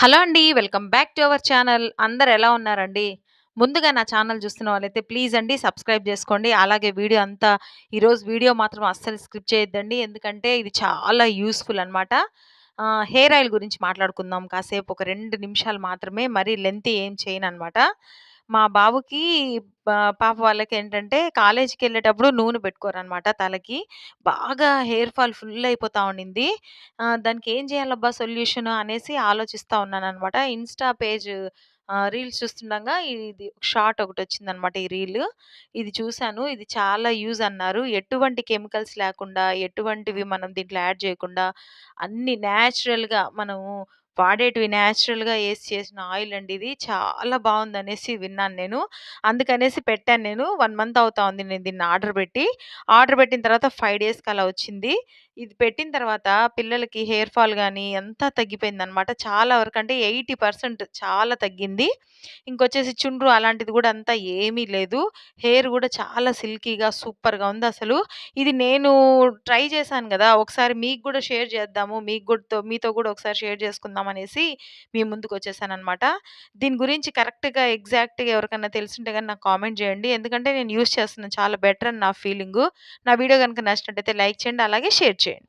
Hello అండి. Welcome back to our channel. అందరు ఎలా ఉన్నారండి? ముందుగా నా ఛానల్ చూస్తున్న వాళ్ళైతే ప్లీజ్ అండి సబ్స్క్రైబ్ చేసుకోండి. అలాగే వీడియో అంతా ఈరోజు వీడియో మాత్రం అస్సలు స్క్రిప్ట్ చేయొద్దండి. ఎందుకంటే ఇది చాలా యూస్ఫుల్ అనమాట. హెయిర్ ఆయిల్ గురించి మాట్లాడుకుందాం కాసేపు ఒక రెండు నిమిషాలు మాత్రమే. మరీ లెంత్ ఏం చేయను అనమాట మా బాబుకి వాళ్ళకి పాప వాళ్ళకేంటంటే కాలేజ్‌కెళ్ళేటప్పుడు నూనె పెట్టుకోరనమాట తలకి. బాగా హెయిర్ ఫాల్ ఫుల్ అయిపోతా ఉండింది. ఆహ్, దానికి ఏం చేయాలబ్బా సొల్యూషన్ అనేసి ఆలోచిస్తా ఉన్నాననమాట. ఇన్‌స్టా పేజ్ ఆహ్, రీల్స్ చూస్తుండగా ఇది షార్ట్ ఒకటొచ్చిందనమాట ఈ రీల్. ఇది చూసాను. ఇది చాలా యూజ్ అన్నారు. ఎటువంటి కెమికల్స్ లేకుండా, ఎటువంటివి మనం దీంట్లో యాడ్ చేయకుండా అన్నీ నేచురల్‌గా మనము వాడేటివి న్యాచురల్గా ఏసి చేసిన ఆయిల్ అండి ఇది. చాలా బావుందనేసి విన్నాను నేను. అందుకనేసి పెట్టాను నేను. వన్ మంత్ అవుతా ఉంది నేను దీన్ని ఆర్డర్ పెట్టి. ఆర్డర్ పెట్టిన తర్వాత ఫైవ్ డేస్‌కి అలా వచ్చింది. ఇది పెట్టిన తర్వాత పిల్లలకి హెయిర్ ఫాల్ కానీ అంతా తగ్గిపోయిందనమాట. చాలా వరకు అంటే 80% చాలా తగ్గింది. ఇంకొచ్చేసి చుండ్రు అలాంటిది కూడా అంతా ఏమీ లేదు. హెయిర్ కూడా చాలా సిల్కీగా సూపర్‌గా ఉంది అసలు ఇది నేను ట్రై చేశాను కదా ఒకసారి మీకు కూడా షేర్ చేద్దాము. మీకు కూడా మీతో కూడా ఒకసారి షేర్ చేసుకుందాం అనేసి మీ ముందుకొచ్చేసాననమాట. దీని గురించి కరెక్ట్‌గా ఎగ్జాక్ట్‌గా ఎవరికైనా తెలిసింటే కానీ నాకు కామెంట్ చేయండి. ఎందుకంటే నేను యూస్ చేస్తున్నాను. చాలా బెటర్ అని నా ఫీలింగు. నా వీడియో కనుక నచ్చినట్టయితే లైక్ చేయండి. అలాగే షేర్